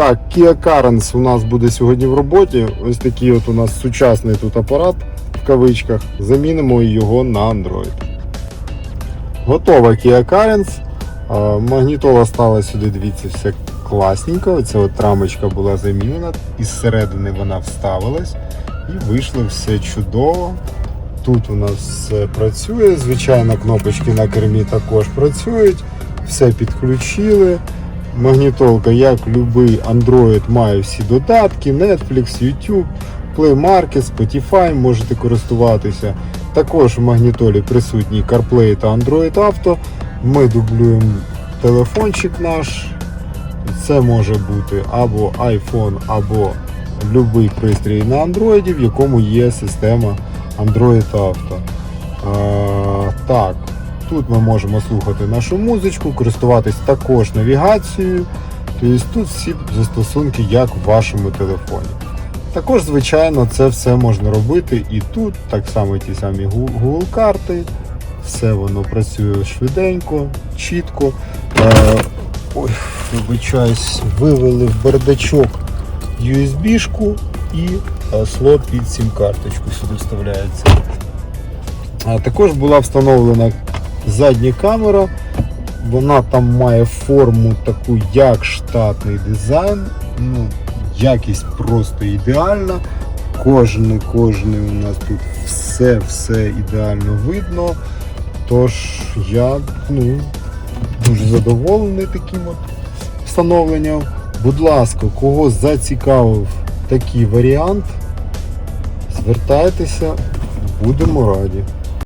Так, Kia Carens у нас буде сьогодні в роботі. Ось такий от у нас сучасний тут апарат в кавичках. Замінимо його на Android. Готова Kia Carens. Магнітола стала сюди, дивіться, все класненько. Оця от рамочка була замінена, із середини вона вставилась і вийшло все чудово. Тут у нас все працює. Звичайно, кнопочки на кермі також працюють. Все підключили. Магнітолка, як будь-який Android, має всі додатки, Netflix, YouTube, Play Market, Spotify можете користуватися. Також в магнітолі присутній CarPlay та Android Auto. Ми дублюємо телефончик наш. Це може бути або iPhone, або будь-який пристрій на Android, в якому є система Android Auto. Е, так, тут ми можемо слухати нашу музичку, користуватись також навігацією. Тобто тут всі застосунки, як в вашому телефоні. Також, звичайно, це все можна робити і тут, так само ті самі Google карти. Все воно працює швиденько, чітко. Е, ой, вибачаюсь, вивели в бардачок USB-шку і е, слот під сім-карточку сюди вставляється. А також була встановлена задня камера. Вона там має форму таку, як штатний дизайн. Ну, якість просто ідеальна. Кожне, кожне у нас тут все-все ідеально видно. Тож я ну, дуже задоволений таким от встановленням. Будь ласка, кого зацікавив такий варіант, звертайтеся, будемо раді.